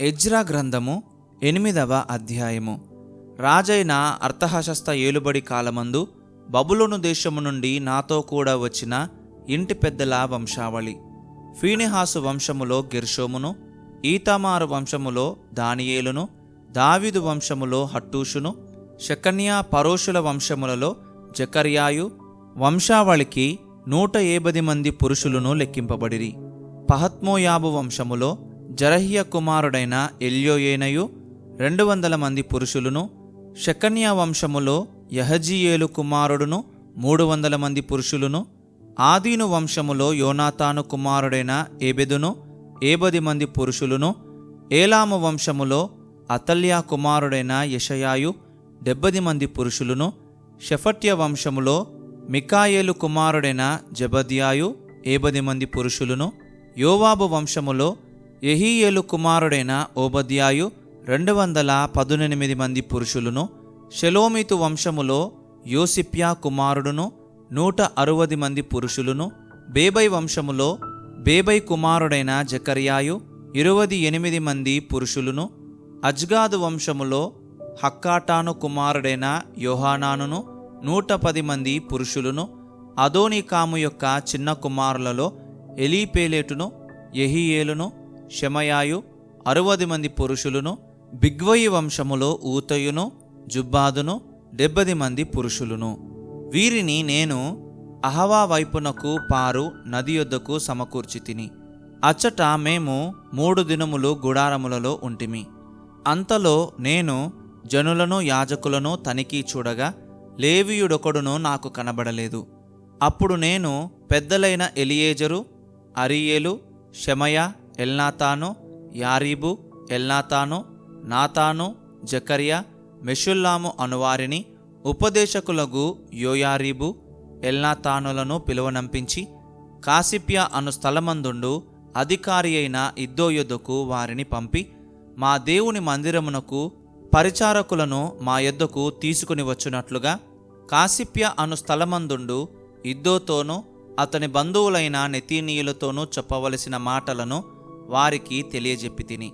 Ezra గ్రంథము ఎనిమిదవ అధ్యాయము. రాజైన అర్థహశస్త ఏలుబడి కాలమందు బబులోను దేశము నుండి నాతో కూడా వచ్చిన ఇంటి పెద్దల వంశావళి. ఫీనిహాసు వంశములో గెర్షోమును ఈతమారు వంశములో దానియేలును దావిదు వంశములో హట్టూషును శకన్యా పరోషుల వంశములలో జకర్యాయు వంశావళికి నూట ఏబది మంది పురుషులను లెక్కింపబడిరి. పహత్మోయాబు వంశములో జరహ్య కుమారుడైన ఎల్యోయేనయు రెండు వందల మంది పురుషులను షకన్యా వంశములో యహజీయేలు కుమారుడును మూడు వందల మంది పురుషులను ఆదీను వంశములో యోనాతాను కుమారుడైన ఏబెదును ఏబది మంది పురుషులను ఏలాము వంశములో అతల్యా కుమారుడైన యషయాయు డెబ్బది మంది పురుషులను షఫట్య వంశములో మికాయేలు కుమారుడైన జబద్యాయు ఏబది మంది పురుషులను యోవాబు వంశములో యెహీయేలు కుమారుడైన ఓబద్యాయు రెండు వందల పదునెనిమిది మంది పురుషులను షెలోమితు వంశములో యోసిప్యా కుమారుడును నూట అరవది మంది పురుషులను బేబై వంశములో బేబై కుమారుడైన జకర్యాయు ఇరవది ఎనిమిది మంది పురుషులను అజ్గాదు వంశములో హక్కాటాను కుమారుడైన యోహానానును నూట పది మంది పురుషులను అదోనికాము యొక్క చిన్న కుమారులలో ఎలీపేలేటును ఎహియేలును షెమయాయు అరవది మంది పురుషులను బిగ్వయి వంశములో ఊతయును జుబ్బాదును డెబ్బది మంది పురుషులను. వీరిని నేను అహవా వైపునకు పారు నది యొద్దకు సమకూర్చి తిని అచ్చట మేము మూడు దినములు గుడారములలో ఉంటిమి. అంతలో నేను జనులను యాజకులను తనిఖీ చూడగా లేవియుడొకడును నాకు కనబడలేదు. అప్పుడు నేను పెద్దలైన ఎలియేజరు అరియేలు షమయ ఎల్నాతాను యారీబు ఎల్నాతాను నాతాను జకరియా మెషుల్లాము అనువారిని ఉపదేశకులకు యోయారీబు ఎల్నాతానులను పిలువనంపించి కాసిప్యా అను స్థలమందుండు అధికారి అయిన ఇద్దోయొద్దకు వారిని పంపి మా దేవుని మందిరమునకు పరిచారకులను మా యొద్దకు తీసుకుని వచ్చినట్లుగా కాసిప్య అను స్థలమందుండు ఇద్దోతోనూ అతని బంధువులైన నెతీనీయులతోనూ చెప్పవలసిన మాటలను వారికి తెలియజెప్పి తిని.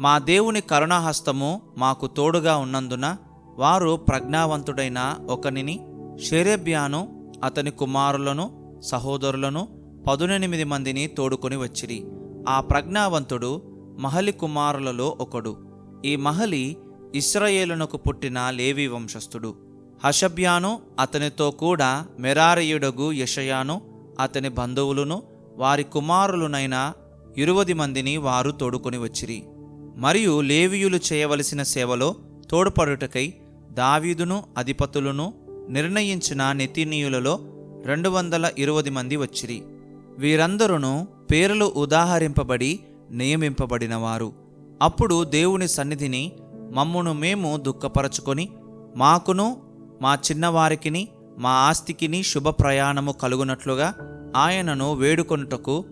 మా దేవుని కరుణాహస్తము మాకు తోడుగా ఉన్నందున వారు ప్రజ్ఞావంతుడైన ఒకనిని షెరేబ్యాను అతని కుమారులను సహోదరులను పదునెనిమిది మందిని తోడుకొని వచ్చిరి. ఆ ప్రజ్ఞావంతుడు మహలి కుమారులలో ఒకడు. ఈ మహలి ఇస్రాయేలునకు పుట్టిన లేవి వంశస్థుడు. హషబ్యాను అతనితో కూడా మెరారయుడగు యషయాను అతని బంధువులను వారి కుమారులునైన ఇరువది మందిని వారు తోడుకొని వచ్చిరి. మరియు లేవియులు చేయవలసిన సేవలో తోడ్పడుటకై దావీదును అధిపతులను నిర్ణయించిన నెతినీయులలో రెండు వందల ఇరవై మంది వచ్చిరి. వీరందరూ పేర్లు ఉదాహరింపబడి నియమింపబడినవారు. అప్పుడు దేవుని సన్నిధిని మమ్మును మేము దుఃఖపరచుకొని మాకును మా చిన్నవారికిని మా ఆస్తికిని శుభ ప్రయాణము కలుగునట్లుగా ఆయనను వేడుకొనుటకు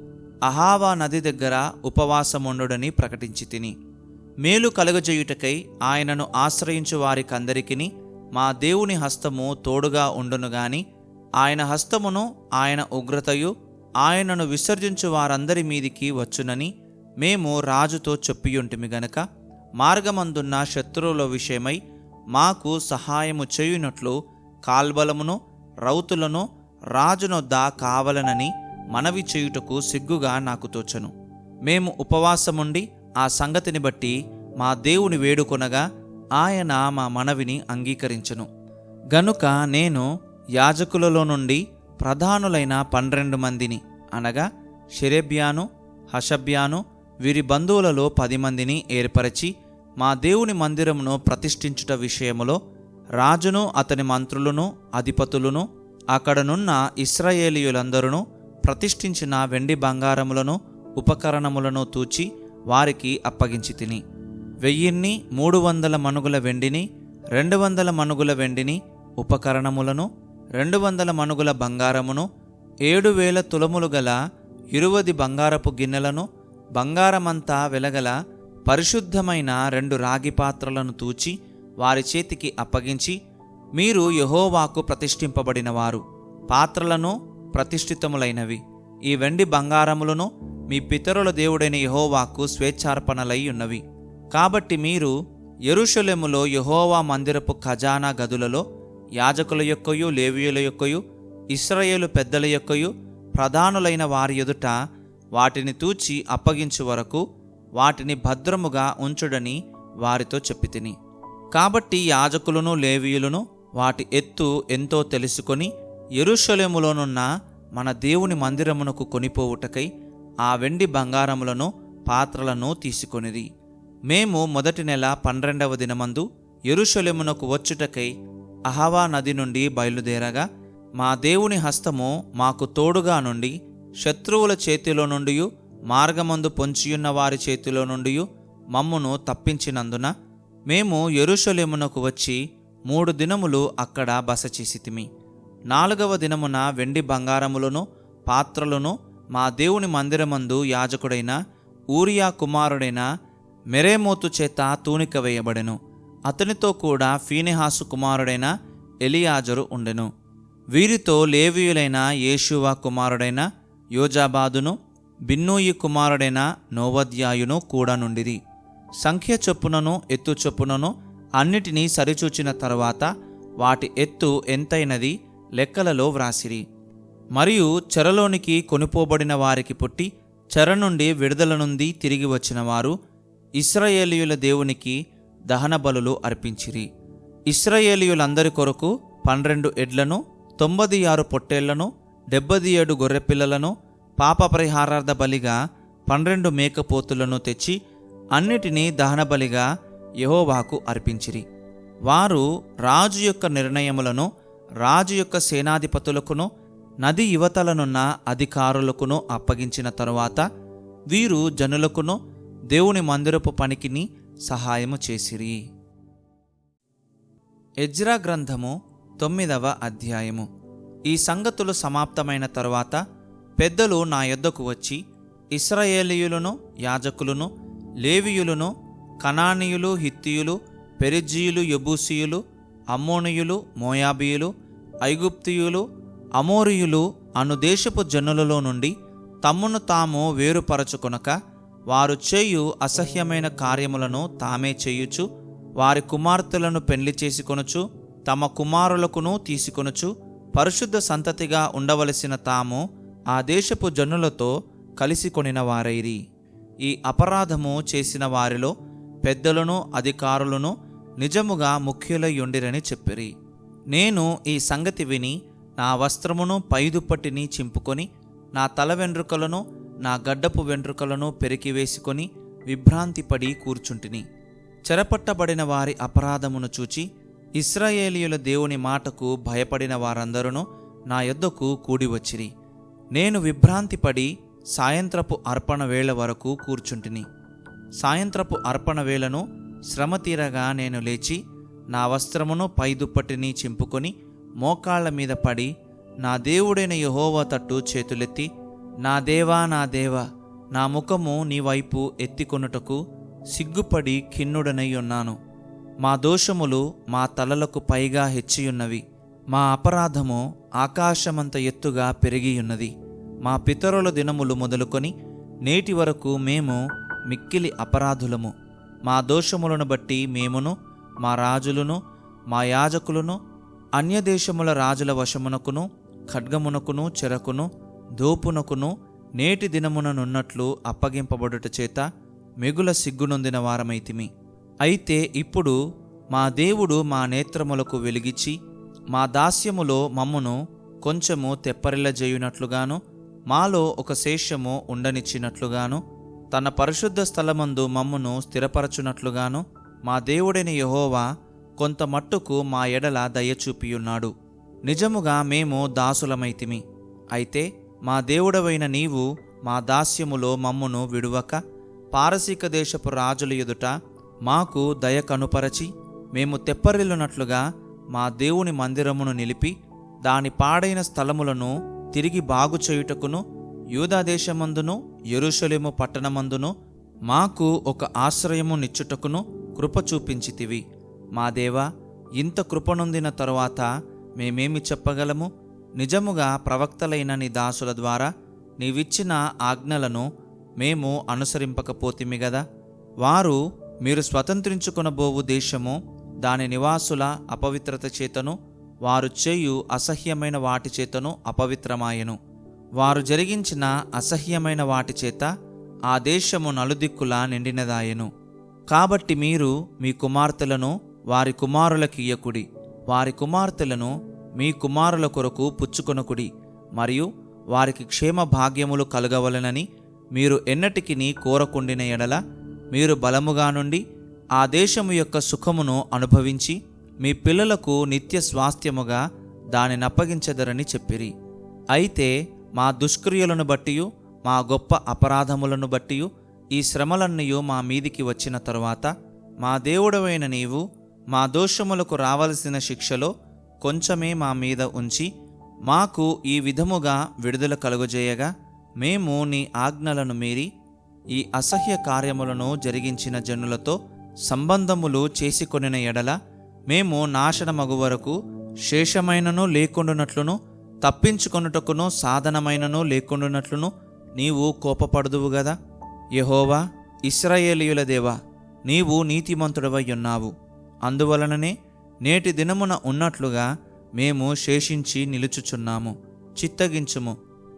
అహావా నది దగ్గర ఉపవాసముండుడని ప్రకటించి తిని మేలు కలుగజేయుటకై ఆయనను ఆశ్రయించు వారికందరికిని మా దేవుని హస్తము తోడుగా ఉండును గాని ఆయన హస్తమును ఆయన ఉగ్రతయు ఆయనను విసర్జించు వారందరి మీదికి వచ్చునని మేము రాజుతో చెప్పియుంటిమి గనక మార్గమందున్న శత్రువుల విషయమై మాకు సహాయము చేయునట్లు కాల్బలమును రౌతులను రాజునొద్ద కావలనని మనవి చేయుటకు సిగ్గుగా నాకు తోచను. మేము ఉపవాసముండి ఆ సంగతిని బట్టి మా దేవుని వేడుకొనగా ఆయన మా మనవిని అంగీకరించను. గనుక నేను యాజకులలో నుండి ప్రధానులైన పన్నెండు మందిని అనగా షెరెబ్యాను హషబ్యాను వీరి బంధువులలో పది మందిని ఏర్పరచి మా దేవుని మందిరమును ప్రతిష్ఠించుట విషయములో రాజును అతని మంత్రులను అధిపతులను అక్కడనున్న ఇస్రాయేలీయులందరూ ప్రతిష్ఠించిన వెండి బంగారములను ఉపకరణములను తూచి వారికి అప్పగించి తిని. వెయ్యిన్ని మూడు వందల మనుగుల వెండిని రెండు వందల మనుగుల వెండిని ఉపకరణములను రెండు వందల మనుగుల బంగారమును ఏడు వేల తులములు గల ఇరువది బంగారపు గిన్నెలను బంగారమంతా వెలగల పరిశుద్ధమైన రెండు రాగి పాత్రలను తూచి వారి చేతికి అప్పగించి మీరు యహోవాకు ప్రతిష్ఠింపబడినవారు. పాత్రలను ప్రతిష్ఠితములైనవి. ఈ వెండి బంగారములను మీ పితరుల దేవుడైన యహోవాకు స్వేచ్ఛార్పణలై ఉన్నవి కాబట్టి మీరు ఎరుషలెములో యహోవా మందిరపు ఖజానా గదులలో యాజకుల యొక్కయు లేవియుల యొక్కయు ఇస్రాయేలు పెద్దల యొక్కయు ప్రధానులైన వారి ఎదుట వాటిని తూచి అప్పగించు వరకు వాటిని భద్రముగా ఉంచుడని వారితో చెప్పితిని. కాబట్టి యాజకులను లేవీయులను వాటి ఎత్తు ఎంతో తెలుసుకొని ఎరుషలేములోనున్న మన దేవుని మందిరమునకు కొనిపోవుటకై ఆ వెండి బంగారములను పాత్రలను తీసుకొనిది మేము మొదటి నెల పన్నెండవ దినమందు ఎరుషలేమునకు వచ్చుటకై అహవా నది నుండి బయలుదేరగా మా దేవుని హస్తము మాకు తోడుగా నుండి శత్రువుల చేతిలో నుండి మార్గమందు పొంచియున్న వారి చేతిలో నుండి మమ్మును తప్పించినందున మేము ఎరుషలేమునకు వచ్చి మూడు దినములు అక్కడ బస చేసితిమి నాలుగవ దినమున వెండి బంగారములను పాత్రలను మా దేవుని మందిరమందు యాజకుడైన ఊరియా కుమారుడైన మెరేమోతు చేత తూనిక వేయబడెను. అతనితో కూడా ఫీనెహాసు కుమారుడైన ఎలియాజరు ఉండెను. వీరితో లేవీయులైన యేషువా కుమారుడైన యోజాబాదును బిన్నూయి కుమారుడైన నోవద్యాయును కూడా నుండిది సంఖ్య చొప్పునను ఎత్తు చొప్పునను అన్నిటినీ సరిచూచిన తరువాత వాటి ఎత్తు ఎంతైనది? లెక్కలలో వ్రాసిరి. మరియు చెరలోనికి కొనుపోబడిన వారికి పుట్టి చెర నుండి విడుదల నుండి తిరిగి వచ్చిన వారు ఇస్రాయేలీయుల దేవునికి దహన బలులు అర్పించిరి. ఇస్రాయేలీయులందరి కొరకు పన్నెండు ఎడ్లను తొంభది ఆరు పొట్టేళ్ళను డెబ్బది ఏడు గొర్రెపిల్లలను పాప పరిహారార్థ బలిగా పన్నెండు మేకపోతులను తెచ్చి అన్నిటినీ దహనబలిగా యహోవాకు అర్పించిరి. వారు రాజు యొక్క నిర్ణయములను రాజు యొక్క సేనాధిపతులకును నది యువతలనున్న అధికారులకును అప్పగించిన తరువాత వీరు జనులకును దేవుని మందిరపు పనికిని సహాయము చేసిరి. ఎజ్రా గ్రంథము తొమ్మిదవ అధ్యాయము. ఈ సంగతులు సమాప్తమైన తరువాత పెద్దలు నా యొద్దకు వచ్చి ఇస్రాయేలీయులను యాజకులను లేవియులను కనానీయులు హిత్తియులు పెరిజీయులు యబూసీయులు అమ్మోనియులు మోయాబీయులు ఐగుప్తియులు అమోరియులు అను దేశపు జనులలో నుండి తమ్మును తాము వేరుపరచుకొనక వారు చేయు అసహ్యమైన కార్యములను తామే చేయుచు వారి కుమార్తెలను పెళ్ళి చేసుకొనుచు తమ కుమారులకును తీసుకొనుచు పరిశుద్ధ సంతతిగా ఉండవలసిన తాము ఆ దేశపు జనులతో కలిసి కొనిన వారైరి. ఈ అపరాధము చేసిన వారిలో పెద్దలను అధికారులను నిజముగా ముఖ్యులై ఉండిరని చెప్పిరి. నేను ఈ సంగతి విని నా వస్త్రమును పైదుపట్టిని చింపుకొని నా తల వెంట్రుకలను నా గడ్డపు వెంట్రుకలను పెరికివేసుకొని విభ్రాంతిపడి కూర్చుంటిని. చెరపట్టబడిన వారి అపరాధమును చూచి ఇస్రాయేలీయుల దేవుని మాటకు భయపడిన వారందరూ నా యొద్దకు కూడివచ్చిరి. నేను విభ్రాంతిపడి సాయంత్రపు అర్పణ వేళ వరకు కూర్చుంటిని. సాయంత్రపు అర్పణ వేళను శ్రమ తీరగా నేను లేచి నా వస్త్రమును పైదుప్పటిని చింపుకొని మోకాళ్ళ మీద పడి నా దేవుడైన యహోవా తట్టు చేతులెత్తి నా దేవా నా దేవా నా ముఖము నీ వైపు ఎత్తికొనుటకు సిగ్గుపడి ఖిన్నుడనై ఉన్నాను. మా దోషములు మా తలలకు పైగా హెచ్చియున్నవి. మా అపరాధము ఆకాశమంత ఎత్తుగా పెరిగియున్నది. మా పితరుల దినములు మొదలుకొని నేటి వరకు మేము మిక్కిలి అపరాధులము. మా దోషములను బట్టి మేమును మా రాజులను మా యాజకులను అన్యదేశముల రాజుల వశమునకును ఖడ్గమునకును చెరకును దోపునకును నేటి దినముననున్నట్లు అప్పగింపబడుట చేత మిగుల సిగ్గునొందిన వారమైతిమి. అయితే ఇప్పుడు మా దేవుడు మా నేత్రములకు వెలిగిచ్చి మా దాస్యములో మమ్మును కొంచెము తెప్పరిల్లజేయునట్లుగాను మాలో ఒక శేషము ఉండనిచ్చినట్లుగాను తన పరిశుద్ధ స్థలమందు మమ్మును స్థిరపరచునట్లుగాను మా దేవుడైన యహోవా కొంత మట్టుకు మా ఎడల దయచూపియున్నాడు నిజముగా మేము దాసులమైతిమి. అయితే మా దేవుడవైన నీవు మా దాస్యములో మమ్మును విడువక పారసీక దేశపు రాజుల ఎదుట మాకు దయ కనుపరచి మేము తెప్పరిల్లునట్లుగా మా దేవుని మందిరమును నిలిపి దాని పాడైన స్థలములను తిరిగి బాగు చేయుటకును యూదాదేశమందును ఎరుషలేము పట్టణమందును మాకు ఒక ఆశ్రయము నిచ్చుటకును కృప చూపించితివి. మా దేవా ఇంత కృపనొందిన తరువాత మేమేమి చెప్పగలము? నిజముగా ప్రవక్తలైన నీ దాసుల ద్వారా నీవిచ్చిన ఆజ్ఞలను మేము అనుసరింపకపోతిమి గదా. వారు మీరు స్వతంత్రించుకొనబోవు దేశము దాని నివాసుల అపవిత్రత చేతను వారు చేయు అసహ్యమైన వాటి చేతను అపవిత్రమాయను. వారు జరిగించిన అసహ్యమైన వాటి చేత ఆ దేశము నలుదిక్కులా నిండినదాయెను. కాబట్టి మీరు మీ కుమార్తెలను వారి కుమారులకియ్యకుడి వారి కుమార్తెలను మీ కుమారుల కొరకు పుచ్చుకొనకుడి. మరియు వారికి క్షేమ భాగ్యములు కలగవలనని మీరు ఎన్నటికిని కోరకుండిన ఎడల మీరు బలముగా నుండి ఆ దేశము యొక్క సుఖమును అనుభవించి మీ పిల్లలకు నిత్య స్వాస్థ్యముగా దానిని అప్పగించదరని చెప్పిరి. అయితే మా దుష్క్రియలను బట్టియు మా గొప్ప అపరాధములను బట్టియు ఈ శ్రమలన్నయు మా మీదికి వచ్చిన తరువాత మా దేవుడవైన నీవు మా దోషములకు రావలసిన శిక్షలో కొంచెమే మా మీద ఉంచి మాకు ఈ విధముగా విడుదల కలుగజేయగా మేము నీ ఆజ్ఞలను మీరి ఈ అసహ్య కార్యములను జరిగించిన జనులతో సంబంధములు చేసుకొనిన ఎడల మేము నాశనమగు వరకు శేషమైనను లేకుండునట్లును తప్పించుకొనుటకును సాధనమైనను లేకుండునట్లును నీవు కోపపడదువు గదా? యహోవా ఇస్రాయేలీయుల దేవా నీవు నీతిమంతుడవై ఉన్నావు అందువలననే నేటి దినమున ఉన్నట్లుగా మేము శేషించి నిలుచుచున్నాము చిత్తగించుము.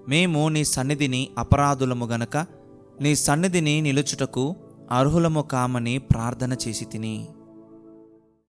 మేము నీ సన్నిధిని అపరాధులము గనక నీ సన్నిధిని నిలుచుటకు అర్హులము కామని ప్రార్థన చేసి తిని.